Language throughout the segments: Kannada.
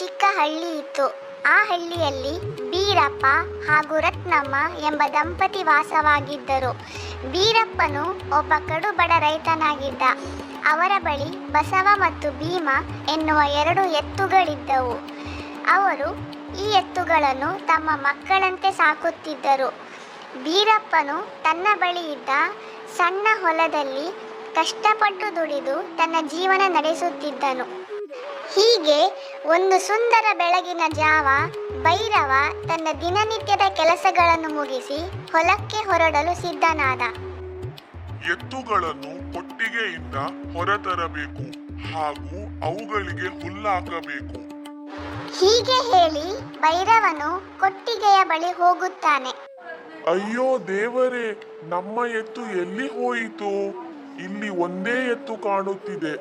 ಚಿಕ್ಕ ಹಳ್ಳಿ ಇತ್ತು. ಆ ಹಳ್ಳಿಯಲ್ಲಿ ಬೀರಪ್ಪ ಹಾಗೂ ರತ್ನಮ್ಮ ಎಂಬ ದಂಪತಿ ವಾಸವಾಗಿದ್ದರು. ಬೀರಪ್ಪನು ಒಬ್ಬ ಕಡುಬಡ ರೈತನಾಗಿದ್ದ. ಅವರ ಬಳಿ ಬಸವ ಮತ್ತು ಭೀಮ ಎನ್ನುವ ಎರಡು ಎತ್ತುಗಳಿದ್ದವು. ಅವರು ಈ ಎತ್ತುಗಳನ್ನು ತಮ್ಮ ಮಕ್ಕಳಂತೆ ಸಾಕುತ್ತಿದ್ದರು. ಬೀರಪ್ಪನು ತನ್ನ ಬಳಿ ಇದ್ದ ಸಣ್ಣ ಹೊಲದಲ್ಲಿ ಕಷ್ಟಪಟ್ಟು ದುಡಿದು ತನ್ನ ಜೀವನ ನಡೆಸುತ್ತಿದ್ದನು. ಹೀಗೆ ಒಂದು ಸುಂದರ ಬೆಳಗಿನ ಜಾವ ಭೈರವ ತನ್ನ ದಿನನಿತ್ಯದ ಕೆಲಸಗಳನ್ನು ಮುಗಿಸಿ ಹೊಲಕ್ಕೆ ಹೊರಡಲು ಸಿದ್ಧನಾದ. ಎತ್ತುಗಳನ್ನು ಕೊಟ್ಟಿಗೆಯಿಂದ ಹೊರತರಬೇಕು ಹಾಗೂ ಅವುಗಳಿಗೆ ಹುಲ್ಲಾಕಬೇಕು. ಹೀಗೆ ಹೇಳಿ ಭೈರವನು ಕೊಟ್ಟಿಗೆಯ ಬಳಿ ಹೋಗುತ್ತಾನೆ. ಅಯ್ಯೋ ದೇವರೇ ನಮ್ಮ ಎತ್ತು ಎಲ್ಲಿ ಹೋಯಿತು? ಇಲ್ಲಿ ಒಂದೇ ಎತ್ತು ಕಾಣುತ್ತಿದೆ.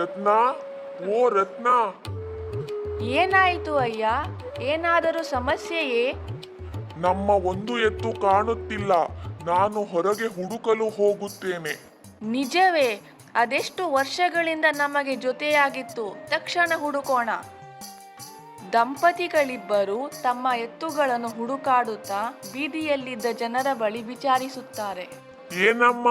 ರತ್ನ ಓ ರತ್ನ. ಏನಾಯಿತು ಅಯ್ಯ? ಏನಾದರೂ ಸಮಸ್ಯೆಯೇ? ನಮ್ಮ ಒಂದು ಎತ್ತು ಕಾಣುತ್ತಿಲ್ಲ. ನಾನು ಹೊರಗೆ ಹುಡುಕಲು ಹೋಗುತ್ತೇನೆ. ನಿಜವೇ ಅದೆಷ್ಟು ವರ್ಷಗಳಿಂದ ನಮಗೆ ಜೊತೆಯಾಗಿತ್ತು. ತಕ್ಷಣ ಹುಡುಕೋಣ. ದಂಪತಿಗಳಿಬ್ಬರು ತಮ್ಮ ಎತ್ತುಗಳನ್ನು ಹುಡುಕಾಡುತ್ತಾ ಬೀದಿಯಲ್ಲಿದ್ದ ಜನರ ಬಳಿ ವಿಚಾರಿಸುತ್ತಾರೆ. ಏನಮ್ಮ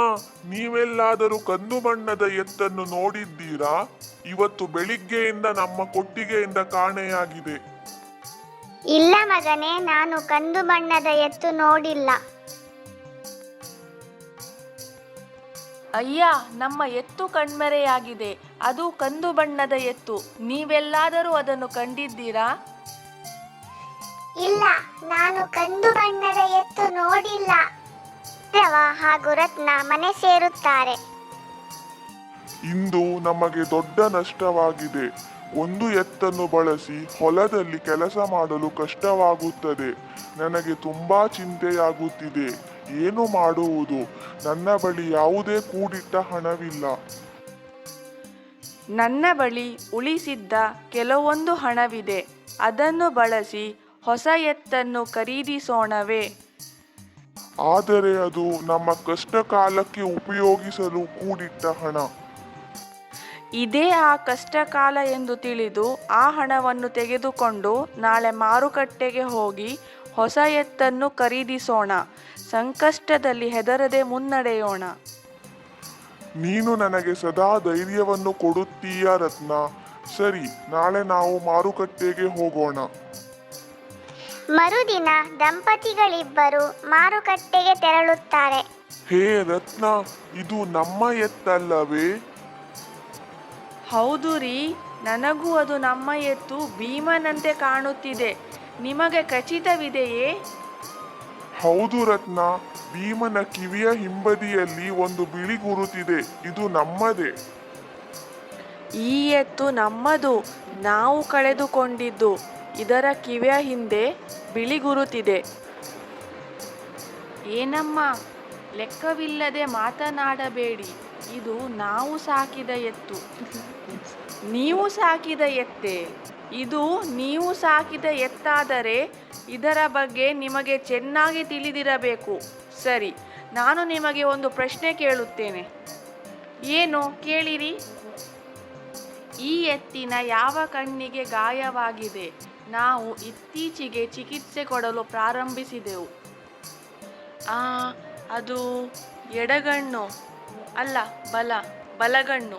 ನೀವೆಲ್ಲಾದರೂ ಕಂದು ಬಣ್ಣದ ಎತ್ತನ್ನು ನೋಡಿದ್ದೀರಾ? ಇವತ್ತು ಬೆಳಿಗ್ಗೆಯಿಂದ ನಮ್ಮ ಕೊಟ್ಟಿಗೆಯಿಂದ ಕಾಣೆಯಾಗಿದೆ. ಇಲ್ಲ ಮಗನೇ ನಾನು ಕಂದು ಬಣ್ಣದ ಎತ್ತು ನೋಡಿಲ್ಲ. ಅಯ್ಯ ನಮ್ಮ ಎತ್ತು ಕಣ್ಮರೆಯಾಗಿದೆ. ಅದು ಕಂದು ಬಣ್ಣದ ಎತ್ತು. ನೀವೆಲ್ಲಾದರೂ ಅದನ್ನು ಕಂಡಿದ್ದೀರಾ? ಇಲ್ಲ ನಾನು ಕಂದು ಬಣ್ಣದ ಎತ್ತು ನೋಡಿಲ್ಲ. ಭೈರವ ಹಾಗೂ ರತ್ನ ಮನೆ ಸೇರುತ್ತಾರೆ. ಇಂದು ನಮಗೆ ದೊಡ್ಡ ನಷ್ಟವಾಗಿದೆ. ಒಂದು ಎತ್ತನ್ನು ಬಳಸಿ ಹೊಲದಲ್ಲಿ ಕೆಲಸ ಮಾಡಲು ಕಷ್ಟವಾಗುತ್ತದೆ. ನನಗೆ ತುಂಬಾ ಚಿಂತೆಯಾಗುತ್ತಿದೆ. ಏನು ಮಾಡುವುದು? ನನ್ನ ಬಳಿ ಯಾವುದೇ ಕೂಡಿಟ್ಟ ಹಣವಿಲ್ಲ. ನನ್ನ ಬಳಿ ಉಳಿಸಿದ್ದ ಕೆಲವೊಂದು ಹಣವಿದೆ. ಅದನ್ನು ಬಳಸಿ ಹೊಸ ಎತ್ತನ್ನು ಖರೀದಿಸೋಣವೇ. ಆದರೆ ಅದು ನಮ್ಮ ಕಷ್ಟ ಕಾಲಕ್ಕೆ ಉಪಯೋಗಿಸಲು ಕೂಡಿಟ್ಟ ಹಣ. ಇದೇ ಆ ಕಷ್ಟಕಾಲ ಎಂದು ತಿಳಿದು ಆ ಹಣವನ್ನು ತೆಗೆದುಕೊಂಡು ನಾಳೆ ಮಾರುಕಟ್ಟೆಗೆ ಹೋಗಿ ಹೊಸ ಎತ್ತನ್ನು ಖರೀದಿಸೋಣ. ಸಂಕಷ್ಟದಲ್ಲಿ ಹೆದರದೆ ಮುನ್ನಡೆಯೋಣ. ನೀನು ನನಗೆ ಸದಾ ಧೈರ್ಯವನ್ನು ಕೊಡುತ್ತೀಯ ರತ್ನ? ಸರಿ ನಾಳೆ ನಾವು ಮಾರುಕಟ್ಟೆಗೆ ಹೋಗೋಣ. ಮರುದಿನ ದಂಪತಿಗಳಿಬ್ಬರು ಮಾರುಕಟ್ಟೆಗೆ ತೆರಳುತ್ತಾರೆ. ಹೇ ರತ್ನ ಇದು ನಮ್ಮ ಎತ್ತಲ್ಲವೇ? ಹೌದು ರೀ ನನಗೂ ಅದು ನಮ್ಮ ಎತ್ತು ಭೀಮನಂತೆ ಕಾಣುತ್ತಿದೆ. ನಿಮಗೆ ಖಚಿತವಿದೆಯೇ? ಹೌದು ರತ್ನ ಭೀಮನ ಕಿವಿಯ ಹಿಂಬದಿಯಲ್ಲಿ ಒಂದು ಬಿಳಿ ಗುರುತಿದೆ ಇದು ನಮ್ಮದೇ. ಈ ಎತ್ತು ನಮ್ಮದು ನಾವು ಕಳೆದುಕೊಂಡಿದ್ದು. ಇದರ ಕಿವಿಯ ಹಿಂದೆ ಬಿಳಿ ಗುರುತಿದೆ. ಏನಮ್ಮ, ಲೆಕ್ಕವಿಲ್ಲದೆ ಮಾತನಾಡಬೇಡಿ. ಇದು ನಾವು ಸಾಕಿದ ಎತ್ತು. ನೀವು ಸಾಕಿದ ಎತ್ತೆ? ಇದು ನೀವು ಸಾಕಿದ ಎತ್ತಾದರೆ ಇದರ ಬಗ್ಗೆ ನಿಮಗೆ ಚೆನ್ನಾಗಿ ತಿಳಿದಿರಬೇಕು. ಸರಿ, ನಾನು ನಿಮಗೆ ಒಂದು ಪ್ರಶ್ನೆ ಕೇಳುತ್ತೇನೆ. ಏನು ಕೇಳಿರಿ? ಈ ಎತ್ತಿನ ಯಾವ ಕಣ್ಣಿಗೆ ಗಾಯವಾಗಿದೆ? ನಾವು ಇತ್ತೀಚೆಗೆ ಚಿಕಿತ್ಸೆ ಕೊಡಲು ಪ್ರಾರಂಭಿಸಿದೆವು. ಆ ಅದು ಎಡಗಣ್ಣು ಅಲ್ಲ ಬಲ ಬಲಗಣ್ಣು.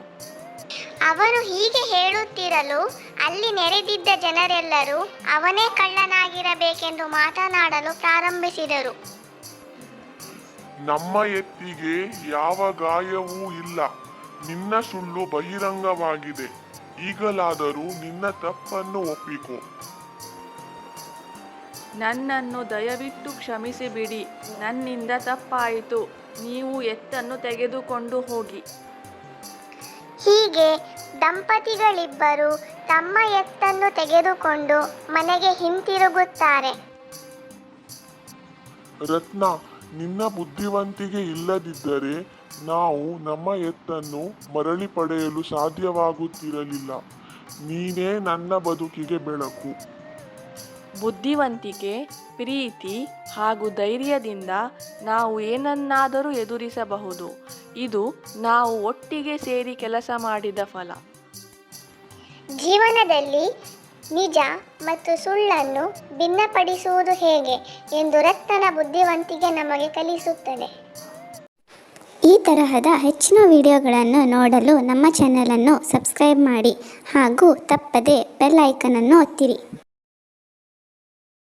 ಅವರು ಹೀಗೆ ಹೇಳುತ್ತಿರಲು ಅಲ್ಲಿ ನೆರೆದಿದ್ದ ಜನರೆಲ್ಲರೂ ಅವನೇ ಕಳ್ಳನಾಗಿರಬೇಕೆಂದು ಮಾತನಾಡಲು ಪ್ರಾರಂಭಿಸಿದರು. ನಮ್ಮ ಎತ್ತಿಗೆ ಯಾವ ಗಾಯವೂ ಇಲ್ಲ. ನಿನ್ನ ಸುಳ್ಳು ಬಹಿರಂಗವಾಗಿದೆ. ಈಗಲಾದರೂ ನಿನ್ನ ತಪ್ಪನ್ನು ಒಪ್ಪಿಕೋ. ನನ್ನನ್ನು ದಯವಿಟ್ಟು ಕ್ಷಮಿಸಿಬಿಡಿ. ನನ್ನಿಂದ ತಪ್ಪಾಯಿತು. ನೀವು ಎತ್ತನ್ನು ತೆಗೆದುಕೊಂಡು ಹೋಗಿ. ಹೀಗೆ ದಂಪತಿಗಳಿಬ್ಬರು ತಮ್ಮ ಎತ್ತನ್ನು ತೆಗೆದುಕೊಂಡು ಮನೆಗೆ ಹಿಂತಿರುಗುತ್ತಾರೆ. ರತ್ನ ನಿನ್ನ ಬುದ್ಧಿವಂತಿಕೆ ಇಲ್ಲದಿದ್ದರೆ ನಾವು ನಮ್ಮ ಎತ್ತನ್ನು ಮರಳಿ ಪಡೆಯಲು ಸಾಧ್ಯವಾಗುತ್ತಿರಲಿಲ್ಲ. ನೀನೇ ನನ್ನ ಬದುಕಿಗೆ ಬೆಳಕು. ಬುದ್ಧಿವಂತಿಕೆ, ಪ್ರೀತಿ ಹಾಗೂ ಧೈರ್ಯದಿಂದ ನಾವು ಏನನ್ನಾದರೂ ಎದುರಿಸಬಹುದು. ಇದು ನಾವು ಒಟ್ಟಿಗೆ ಸೇರಿ ಕೆಲಸ ಮಾಡಿದ ಫಲ. ಜೀವನದಲ್ಲಿ ನಿಜ ಮತ್ತು ಸುಳ್ಳನ್ನು ಭಿನ್ನಪಡಿಸುವುದು ಹೇಗೆ ಎಂದು ರತ್ನನ ಬುದ್ಧಿವಂತಿಕೆ ನಮಗೆ ಕಲಿಸುತ್ತದೆ. ಈ ತರಹದ ಹೆಚ್ಚಿನ ವಿಡಿಯೋಗಳನ್ನು ನೋಡಲು ನಮ್ಮ ಚಾನಲನ್ನು ಸಬ್ಸ್ಕ್ರೈಬ್ ಮಾಡಿ ಹಾಗೂ ತಪ್ಪದೆ ಬೆಲ್ ಐಕನನ್ನು ಒತ್ತಿರಿ.